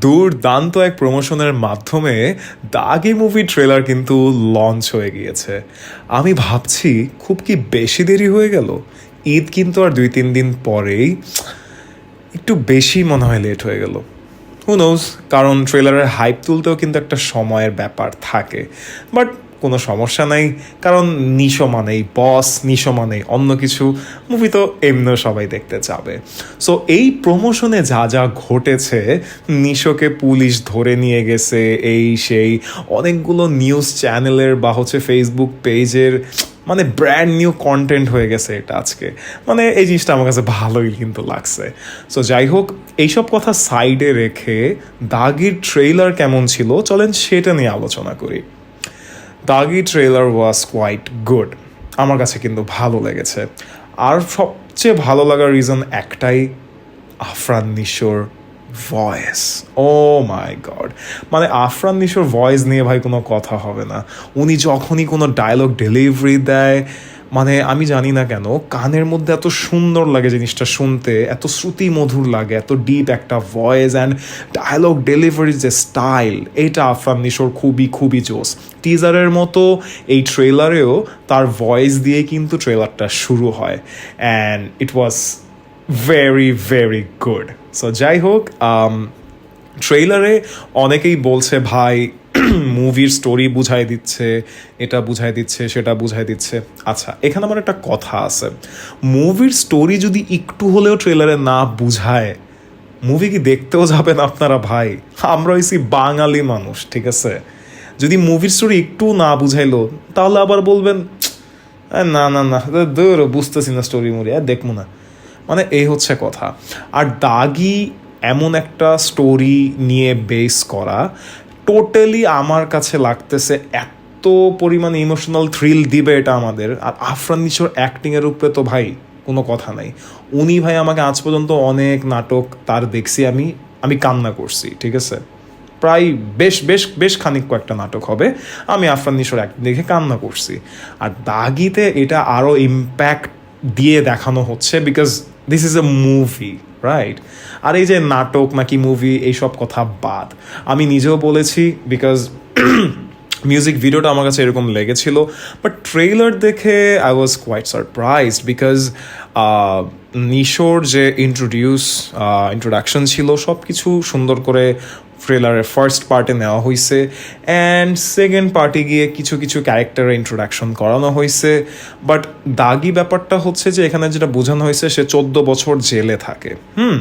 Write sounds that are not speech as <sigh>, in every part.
দুর্দান্ত এক প্রমোশনের মাধ্যমে দাগি মুভি ট্রেলার কিন্তু লঞ্চ হয়ে গিয়েছে। আমি ভাবছি, খুব কি বেশি দেরি হয়ে গেল? ঈদ কিন্তু আর দুই তিন দিন পরেই একটু বেশি মনে হয় লেট হয়ে গেল। হু নোজ কারণ ট্রেলারের হাইপ তুলতেও কিন্তু একটা সময়ের ব্যাপার থাকে। বাট কোনো সমস্যা নাই, কারণ নিশো মানেই বস নিশো মানেই অন্য কিছু। মুভি তো এমনিও সবাই দেখতে যাবে। সো এই প্রমোশনে যা যা ঘটেছে, নিশোকে পুলিশ ধরে নিয়ে গেছে, এই সেই, অনেকগুলো নিউজ চ্যানেলের বা হচ্ছে ফেসবুক পেজের মানে ব্র্যান্ড নিউ কন্টেন্ট হয়ে গেছে এটা আজকে। মানে এই জিনিসটা আমার কাছে ভালোই কিন্তু লাগছে। সো যাই হোক, এইসব কথা সাইডে রেখে দাগির ট্রেইলার কেমন ছিল, চলেন সেটা নিয়ে আলোচনা করি। দাগি ট্রেলার ওয়াজ কোয়াইট গুড আমার কাছে কিন্তু ভালো লেগেছে। আর সবচেয়ে ভালো লাগার রিজন একটাই, আফরান নিশোর ভয়েস ও মাই গড মানে আফরান নিশোর ভয়েস নিয়ে ভাই কোনো কথা হবে না। উনি যখনই কোনো ডায়লগ ডেলিভারি দেয় মানে আমি জানি না কেন, কানের মধ্যে এত সুন্দর লাগে জিনিসটা শুনতে, এত শ্রুতি মধুর লাগে, এত ডিপ একটা ভয়েস অ্যান্ড ডায়ালগ ডেলিভারির যে স্টাইল এটা আফরান নিশোর খুবই খুবই জোস। টিজারের মতো এই ট্রেলারেও তার ভয়েস দিয়ে কিন্তু ট্রেলারটা শুরু হয়। And it was very very good so যাই হোক ট্রেলারে অনেকেই বলছে, ভাই মুভির স্টোরি বুঝাই দিচ্ছে এটা বুঝাই দিচ্ছে সেটা বুঝাই দিচ্ছে। আচ্ছা এখানে আমার একটা কথা আছে। মুভির স্টোরি যদি একটু হলেও ট্রেলারে না বুঝায় মুভি কি দেখতেও যাবেন আপনারা ভাই? আমরা হইছি বাঙালি মানুষ ঠিক আছে? যদি মুভির স্টোরি একটু না বুঝাইলো তাহলে আবার বলবেন "এ, না না না দূর বুঝতেছি না স্টোরি মুভি আর দেখব না। মানে এই হচ্ছে কথা। আর দাগি এমন একটা স্টোরি নিয়ে বেস করা টোটালি আমার কাছে লাগতেছে এত পরিমাণ ইমোশনাল থ্রিল দিবে এটা আমাদের। আর আফরান নিশোর অ্যাক্টিংয়ের উপরে তো ভাই কোনো কথা নাই। উনি ভাই আমাকে আজ পর্যন্ত অনেক নাটক তার দেখছি আমি আমি কান্না করছি, ঠিক আছে? প্রায় বেশ বেশ বেশ খানিক কয়েকটা নাটক হবে, আমি আফরান নিশোর অ্যাক্টিং দেখে কান্না করছি। আর দাগিতে এটা আরও ইম্প্যাক্ট দিয়ে দেখানো হচ্ছে because this is a movie right আর এই যে নাটক নাকি মুভি এইসব কথা বাদ। আমি নিজেও বলেছি বিকজ মিউজিক ভিডিওটা আমার কাছে এরকম লেগেছিল বাট ট্রেইলার দেখে I was quite surprised because নিশোর যে ইন্ট্রোডিউস ইন্ট্রোডাকশন ছিল সব কিছু সুন্দর করে ট্রেলারের ফার্স্ট পার্টে নেওয়া হয়েছে অ্যান্ড সেকেন্ড পার্টে গিয়ে কিছু কিছু ক্যারেক্টারের ইন্ট্রোডাকশন করানো হয়েছে বাট দাগি ব্যাপারটা হচ্ছে যে এখানে যেটা বোঝানো হয়েছে সে চোদ্দ বছর জেলে থাকে। হুম,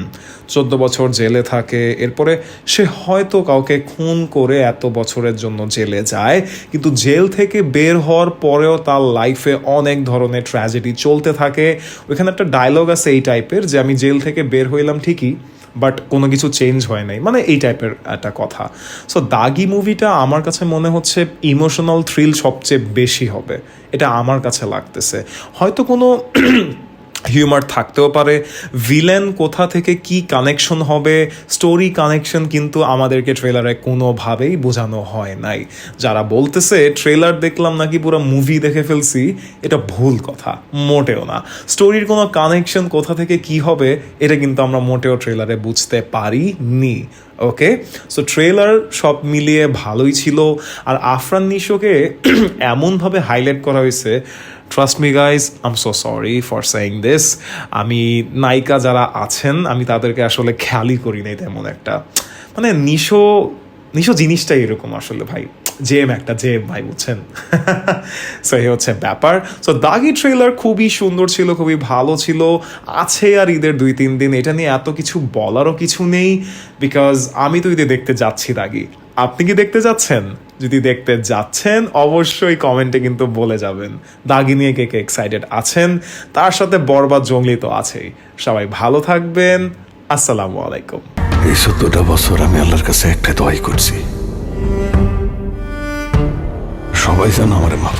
চোদ্দ বছর জেলে থাকে, এরপরে সে হয়তো কাউকে খুন করে এত বছরের জন্য জেলে যায়, কিন্তু জেল থেকে বের হওয়ার পরেও তার লাইফে অনেক ধরনের ট্র্যাজেডি চলতে থাকে। ওইখানে একটা ডায়লগ আছে এই টাইপের যে আমি জেল থেকে বের হইলাম ঠিকই বাট কোনো কিছু চেঞ্জ হয় নাই। মানে এই টাইপের একটা কথা। সো দাগি মুভিটা আমার কাছে মনে হচ্ছে ইমোশনাল থ্রিল সবচেয়ে বেশি হবে। এটা আমার কাছে লাগতেছে। হয়তো কোনো হিউমার থাকতেও পারে। ভিলেন কোথা থেকে কি কানেকশন হবে? স্টোরি কানেকশন কিন্তু আমাদেরকে ট্রেলারে কোনোভাবেই বোঝানো হয় নাই। যারা বলতেছে ট্রেলার দেখলাম নাকি পুরো মুভি দেখে ফেলছি, এটা ভুল কথা, মোটেও না। স্টোরির কোনো কানেকশন কোথা থেকে কি হবে, এটা কিন্তু আমরা মোটেও ট্রেলারে বুঝতে পারি নি ওকে সো ট্রেলার সব মিলিয়ে ভালোই ছিল। আর আফরান নিশোকে <clears throat> এমনভাবে হাইলাইট করা হয়েছে trust me guys um so sorry for saying this আমি নায়িকা যারা আছেন, আমি তাদেরকে আসলে খেয়ালই করি নাই তেমন একটা। মানে নিশো নিশো জিনিসটাই এরকম আসলে ভাই। জেম একটা জেম ভাই, বুঝছেন? <laughs> সো এই হচ্ছে ব্যাপার। সো দাগি ট্রেলার খুবই সুন্দর ছিল, খুবই ভালো ছিল। আছে আর ঈদের দুই, তিন দিন, এটা নিয়ে এত কিছু বলারও কিছু নেই। বিকজ আমি তো ঈদে দেখতে যাচ্ছি, দাগি। আপনি কি দেখতে যাচ্ছেন? যদি দেখতে যাচ্ছেন, অবশ্যই কমেন্টে কিন্তু বলে যাবেন। দাগি নিয়ে কে কে এক্সাইটেড আছেন? তার সাথে বরবাদ জঙ্গলি তো আছেই। সবাই ভালো থাকবেন। আসসালামু আলাইকুম। এই সত্তরটা বছর আমি আল্লাহর কাছে একটা দোয়াই করছি। সবাই যেন আমার মাফ